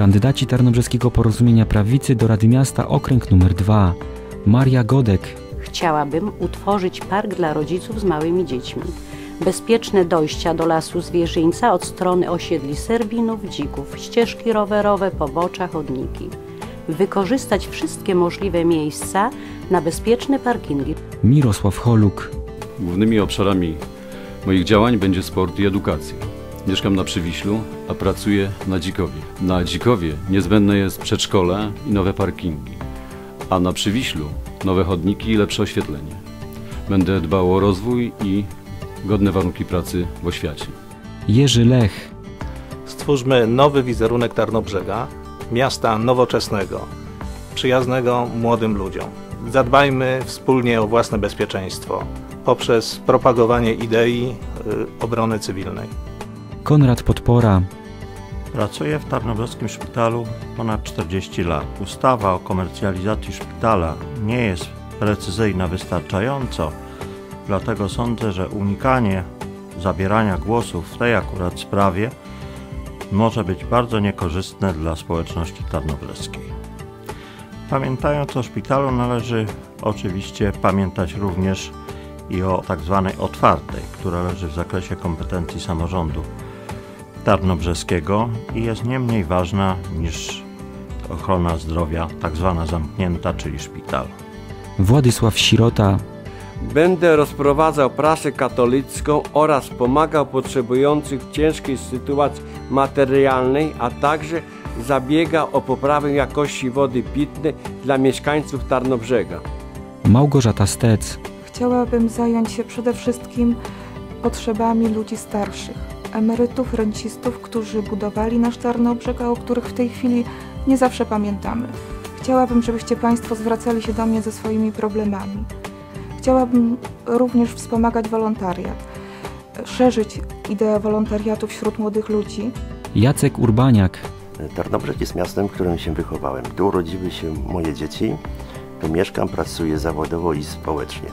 Kandydaci Tarnobrzeskiego Porozumienia Prawicy do Rady Miasta Okręg nr 2. Maria Godek, Chciałabym utworzyć park dla rodziców z małymi dziećmi. Bezpieczne dojścia do lasu zwierzyńca od strony osiedli Serbinów, Dzików, ścieżki rowerowe, pobocza, chodniki. Wykorzystać wszystkie możliwe miejsca na bezpieczne parkingi. Mirosław Holuk, Głównymi obszarami moich działań będzie sport i edukacja. Mieszkam na Przywiślu, a pracuję na Dzikowie. Na Dzikowie niezbędne jest przedszkole i nowe parkingi, a na Przywiślu nowe chodniki i lepsze oświetlenie. Będę dbał o rozwój i godne warunki pracy w oświacie. Jerzy Lech, Stwórzmy nowy wizerunek Tarnobrzega, miasta nowoczesnego, przyjaznego młodym ludziom. Zadbajmy wspólnie o własne bezpieczeństwo poprzez propagowanie idei y, obrony cywilnej. Konrad Podpora, Pracuję w Tarnobrzeskim Szpitalu ponad 40 lat. Ustawa o komercjalizacji szpitala nie jest precyzyjna wystarczająco, dlatego sądzę, że unikanie zabierania głosu w tej akurat sprawie może być bardzo niekorzystne dla społeczności tarnobrzeskiej. Pamiętając o szpitalu należy oczywiście pamiętać również i o tak zwanej otwartej, która leży w zakresie kompetencji samorządu tarnobrzeskiego i jest nie mniej ważna niż ochrona zdrowia, tak zwana zamknięta, czyli szpital. Władysław Sirota, Będę rozprowadzał prasę katolicką oraz pomagał potrzebujących w ciężkiej sytuacji materialnej, a także zabiegał o poprawę jakości wody pitnej dla mieszkańców Tarnobrzega. Małgorzata Stec, Chciałabym zająć się przede wszystkim potrzebami ludzi starszych, emerytów, rencistów, którzy budowali nasz Tarnobrzeg, a o których w tej chwili nie zawsze pamiętamy. Chciałabym, żebyście Państwo zwracali się do mnie ze swoimi problemami. Chciałabym również wspomagać wolontariat, szerzyć ideę wolontariatu wśród młodych ludzi. Jacek Urbaniak, Tarnobrzeg jest miastem, w którym się wychowałem. Tu urodziły się moje dzieci. Tu mieszkam, pracuję zawodowo i społecznie.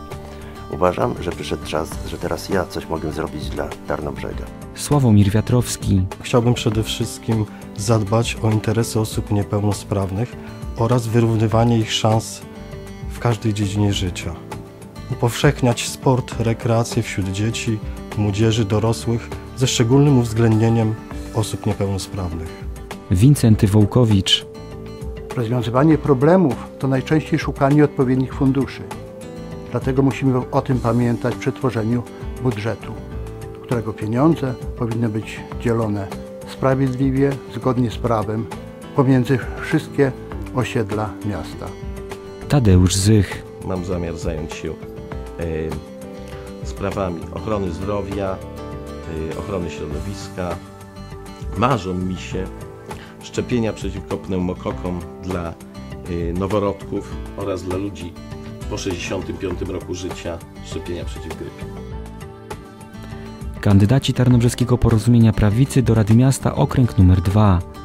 Uważam, że przyszedł czas, że teraz ja coś mogę zrobić dla Tarnobrzega. Sławomir Wiatrowski, Chciałbym przede wszystkim zadbać o interesy osób niepełnosprawnych oraz wyrównywanie ich szans w każdej dziedzinie życia. Upowszechniać sport, rekreację wśród dzieci, młodzieży, dorosłych ze szczególnym uwzględnieniem osób niepełnosprawnych. Wincenty Wołkowicz, Rozwiązywanie problemów to najczęściej szukanie odpowiednich funduszy. Dlatego musimy o tym pamiętać przy tworzeniu budżetu, którego pieniądze powinny być dzielone sprawiedliwie, zgodnie z prawem pomiędzy wszystkie osiedla miasta. Tadeusz Zych, Mam zamiar zająć się e, sprawami ochrony zdrowia, e, ochrony środowiska. Marzą mi się szczepienia przeciwko pneumokokom dla e, noworodków oraz dla ludzi po 65 roku życia szczepienia przeciw grypie. Kandydaci Tarnobrzeskiego Porozumienia Prawicy do Rady Miasta Okręg nr 2.